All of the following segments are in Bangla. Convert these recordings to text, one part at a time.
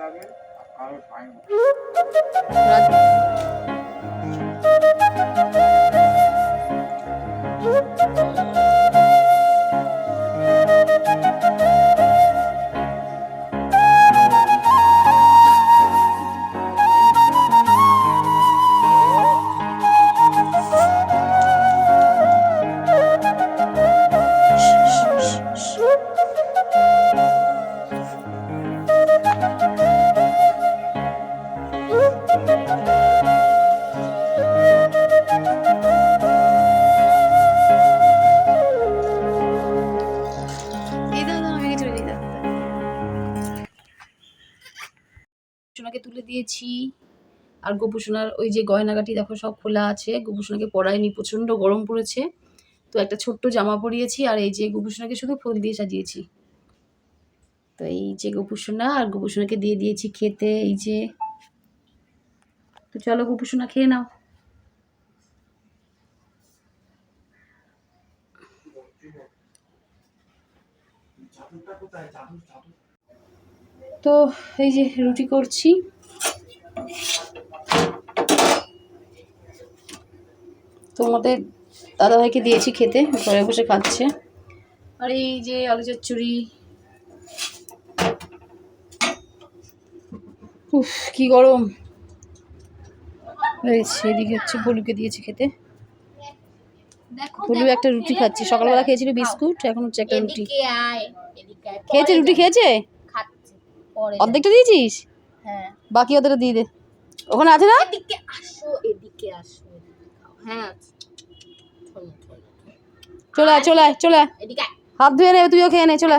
লাগে আর দিয়েছি। আর গোপুসোনার ওই যে গয়নাগাটি দেখো সব খোলা আছে। গোপুসোনাকে পরায়নি প্রচণ্ড গরম পড়েছে। তো একটা ছোট্ট জামা পরিয়েছি আর এই যে গোপুসোনাকে শুধু ফুল দিয়ে সাজিয়েছি। তো এই যে গোপুসোনা আর গোপুসোনাকে দিয়ে দিয়েছি খেতে, এই যে। তো চলো গোপুসোনা খেয়ে নাও। তো এই যে রুটি করছি। তোমাদের দাদাভাইকে দিয়েছি খেতে ঘরে বসে খাচ্ছে। আর এই যে আলু চচ্চড়ি। উফ কি গরম। রয়েছে এদিকে হচ্ছে বলুকে দিয়েছি খেতে। ভলু একটা রুটি খাচ্ছে। সকালবেলা খেয়েছিল বিস্কুট এখন হচ্ছে একটা রুটি। খেয়েছে রুটি খেয়েছে? অর্ধেকটা দিয়েছিস? হ্যাঁ। বাকি ওদের দিয়ে দে। ওখানে আছে না? এদিকে আসো এদিকে। হ্যাঁ। চলে চলে চলে। হাত ধুয়ে নে তুইও খেয়ে নে চলে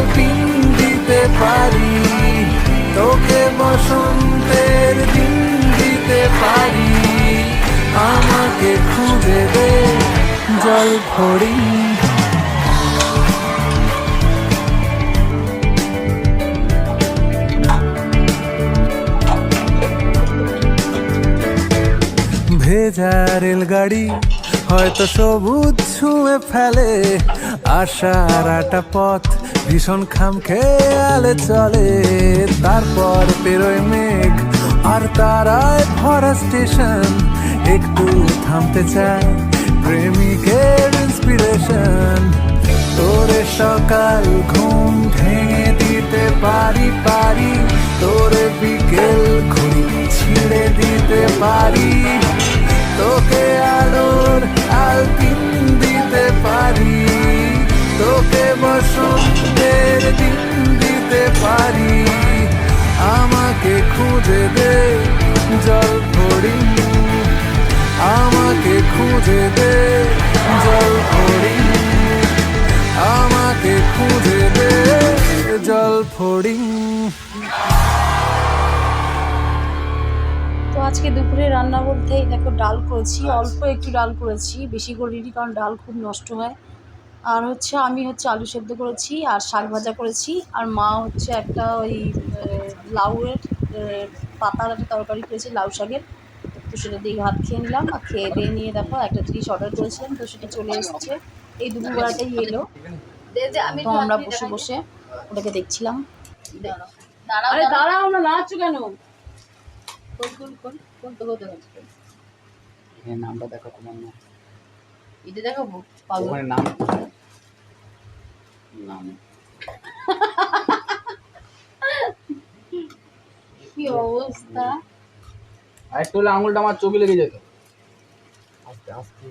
আলপিন দিতে পারি, তোকে বসন্তের দিন দিতে পারি। আমাকে খুঁজে দে জল ভরি। ভেজা রেলগাড়ি হয়তো সবুজ ছুঁয়ে ফেলে। আশার আটা পথ ভীষণ খাম খেয়ালে চলে। তারপর পেরোয় মেঘ আর তারায় ভরা স্টেশন। একটু থামতে চায় প্রেমিকের ইন্সপিরেশন তোরে সকাল ঘুম ভেঙে দিতে পারি পারি। তোরে বিকেল ঘুরি ছিঁড়ে দিতে পারি। তোকে বসন্তের দিন দিতে পারি। আমাকে খুঁজে দে জল ভরি। আমাকে খুঁজে দে জল ভরি। আমাকে খুঁজে দে জল ফড়ি তো আজকে দুপুরে রান্না বলতে দেখো, ডাল করেছি। অল্প একটু ডাল করেছি। বেশি করিনি, কারণ ডাল খুব নষ্ট হয়। আর হচ্ছে আমি হচ্ছে আলু সেদ্ধ করেছি আর শাক ভাজা করেছি। আর মা হচ্ছে একটা ওই লাউয়ের পাতার একটা তরকারি করেছি লাউ শাকের। তো সেটা দিয়ে ভাত খেয়ে নিলাম। আর খেয়ে দিয়ে নিয়ে দেখো একটা জিনিস অর্ডার করেছিলাম তো সেটা চলে এসেছে। এই দুপুরবেলাটাই এলো। আমি তো আমরা বসে বসে ওটাকে দেখছিলাম। দাঁড়াও আরে দাঁড়াও না নাচছো কেন? নামটা দেখো তোমার নাম। এটা দেখাবো পাগল। নাম? নাম কি অবস্থা? আর একটু হলে আঙুলটা আমার চোখে লেগে যেত। আস্তে আস্তে।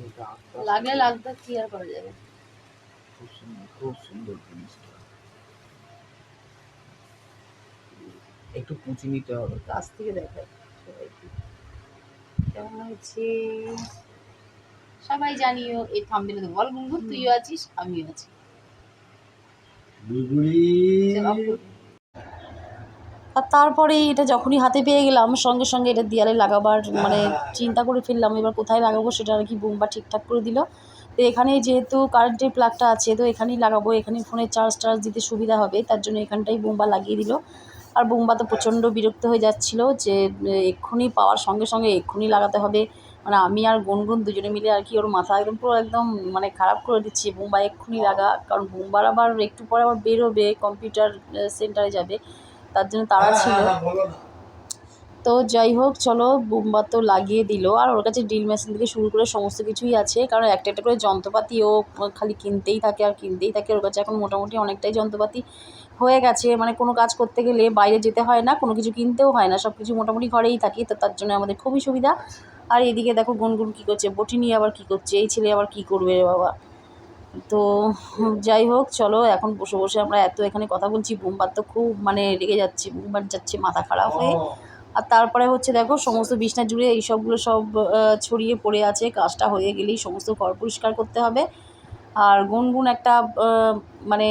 লাগলে লাগতে কি আর করা যাবে? খুব সুন্দর খুব সুন্দর জিনিসটা। একটু কুচি নিতে হবে। কাছ থেকে দেখাই সবাইকে। কেমন হয়েছে সবাই জানিও এই থাম্বেলে তো বল গুনগুন তুইও আছিস আমিও আছি। আর তারপরে এটা যখনই হাতে পেয়ে গেলাম, সঙ্গে সঙ্গে এটা দেয়ালে লাগাবার মানে চিন্তা করে ফেললাম, এবার কোথায় লাগাবো সেটা আর কি বুম্বা ঠিকঠাক করে দিল। তো এখানে যেহেতু কারেন্টের প্লাগটা আছে, তো এখানেই লাগাবো, এখানে ফোনে চার্জ টার্জ দিতে সুবিধা হবে, তার জন্য এখানটাই বুম্বা লাগিয়ে দিল। আর বুম্বা তো প্রচণ্ড বিরক্ত হয়ে যাচ্ছিল যে, এক্ষুনি পাওয়ার সঙ্গে সঙ্গে এক্ষুনি লাগাতে হবে মানে আমি আর গুনগুন দুজনে মিলে আর কি ওর মাথা একদম পুরো একদম মানে খারাপ করে দিচ্ছি বুম্বা এক্ষুনি লাগা কারণ বুম্বার আবার একটু পরে আবার বেরোবে কম্পিউটার সেন্টারে যাবে তার জন্য তাড়া ছিল। তো যাই হোক চলো বুম্বা তো লাগিয়ে দিল আর ওর কাছে ড্রিল মেশিন থেকে শুরু করে সমস্ত কিছুই আছে কারণ একটা একটা করে যন্ত্রপাতি ও খালি কিনতেই থাকে আর কিনতেই থাকে ওর কাছে এখন মোটামুটি অনেকটাই যন্ত্রপাতি হয়ে গেছে মানে কোনো কাজ করতে গেলে বাইরে যেতে হয় না কোনো কিছু কিনতেও হয় না সব কিছু মোটামুটি ঘরেই থাকি তো তার জন্য আমাদের খুবই সুবিধা। আর এদিকে দেখো গুনগুন কী করছে বটি নিয়ে আবার কী করছে এই ছেলে আবার কী করবে বাবা? তো যাই হোক চলো এখন বসে বসে আমরা এত এখানে কথা বলছি বুমবার তো খুব মানে রেগে যাচ্ছে বুমবার যাচ্ছে মাথা খারাপ হয়ে। আর তারপরে হচ্ছে দেখো সমস্ত বিছনা জুড়ে এই সবগুলো সব ছড়িয়ে পড়ে আছে কাজটা হয়ে গেলেই সমস্ত ঘর পরিষ্কার করতে হবে। আর গুনগুন একটা মানে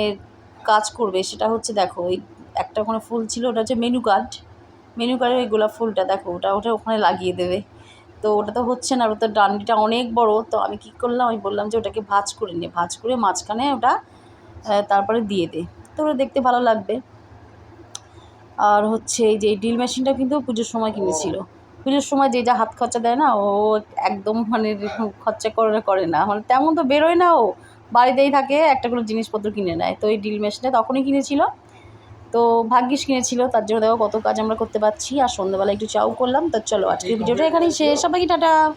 কাজ করবে সেটা হচ্ছে দেখো ওই একটা ওখানে ফুল ছিল ওটা হচ্ছে মেনু কার্ড। মেনু কার্ডের ওই গোলাপ ফুলটা দেখো ওটা ওটা ওখানে লাগিয়ে দেবে। তো ওটা তো হচ্ছে না ওটা ডান্ডিটা অনেক বড়। তো আমি কী করলাম, আমি বললাম যে ওটাকে ভাজ করে নে, ভাজ করে মাঝখানে ওটা তারপরে দিয়ে দে। তো ওটা দেখতে ভালো লাগবে। আর হচ্ছে এই যে ড্রিল মেশিনটা কিন্তু পুজোর সময় কিনেছিল। পুজোর সময় যে যা হাত খরচা দেয় না, ও একদম মানে খরচা করে করে না। মানে তেমন তো বেরোয় না ও। বাড়িতেই থাকে, একটা কোনো জিনিসপত্র কিনে নেয়। তো এই ড্রিল মেশিনটা তখনই কিনেছিল। তো ভাগ্যিস কিনেছিল তার জন্য দেখো কত কাজ আমরা করতে পারছি। আর সন্ধ্যাবেলা একটু চাও করলাম তো চলো আজকের ভিডিওটা এখানেই শেষ। সবাইকে টাটা।